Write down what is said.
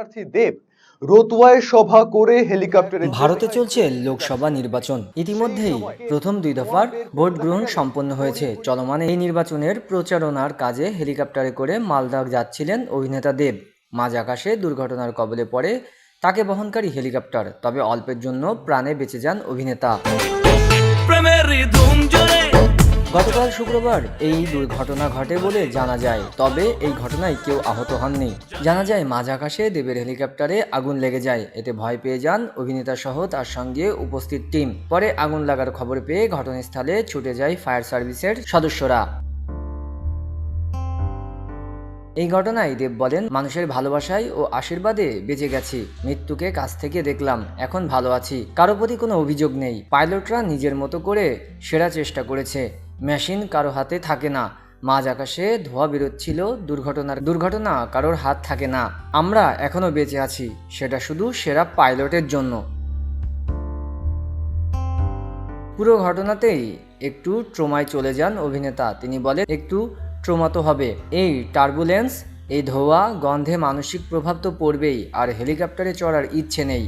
প্রার্থী দেব রতুয়ায় সভা করে হেলিকপ্টারে ভারতে চলছে লোকসভা নির্বাচন। ইতিমধ্যেই প্রথম দুই দফার ভোট গ্রহণ সম্পন্ন হয়েছে। চলমান এই নির্বাচনের প্রচারণার কাজে হেলিকপ্টারে করে মালদা যাচ্ছিলেন অভিনেতা দেব। মাঝ আকাশে দুর্ঘটনার কবলে পড়ে তাকে বহনকারী হেলিকপ্টার তবে অল্পের জন্য প্রাণে বেঁচে যান অভিনেতা। প্রেমের ধুম গতকাল শুক্রবার এই দুর্ঘটনা ঘটে বলে জানা যায়। তবে এই ঘটনায় কেউ আহত হননি। জানা যায়, মাঝ আকাশে দেবের হেলিকপ্টারে আগুন লেগে যায়। এতে ভয় পেয়ে যান অভিনেতা সহ তার সঙ্গে উপস্থিত টিম। পরে আগুন লাগার খবর পেয়ে ঘটনাস্থলে ছুটে যায় ফায়ার সার্ভিসের সদস্যরা। এই ঘটনায় দেব বলেন, মানুষের ভালোবাসায় ও আশীর্বাদে বেঁচে গেছি। মৃত্যুকে কাছ থেকে দেখলাম, এখন ভালো আছি। কারও প্রতি কোনো অভিযোগ নেই। পাইলটরা নিজের মতো করে সেরা চেষ্টা করেছে। মেশিন কারও হাতে থাকে না। মাঝ আকাশে ধোঁয়া বেরোচ্ছিল, দুর্ঘটনার দুর্ঘটনা কারোর হাত থাকে না। আমরা এখনও বেঁচে আছি, সেটা শুধু সেরা পাইলটের জন্য। পুরো ঘটনাতেই একটু ট্রোমায় চলে যান অভিনেতা। তিনি বলেন, একটু ট্রোমা তো হবে। এই টার্বুলেন্স এই ধোয়া গন্ধে মানসিক প্রভাব তো পড়বেই, আর হেলিকপ্টারে চড়ার ইচ্ছে নেই।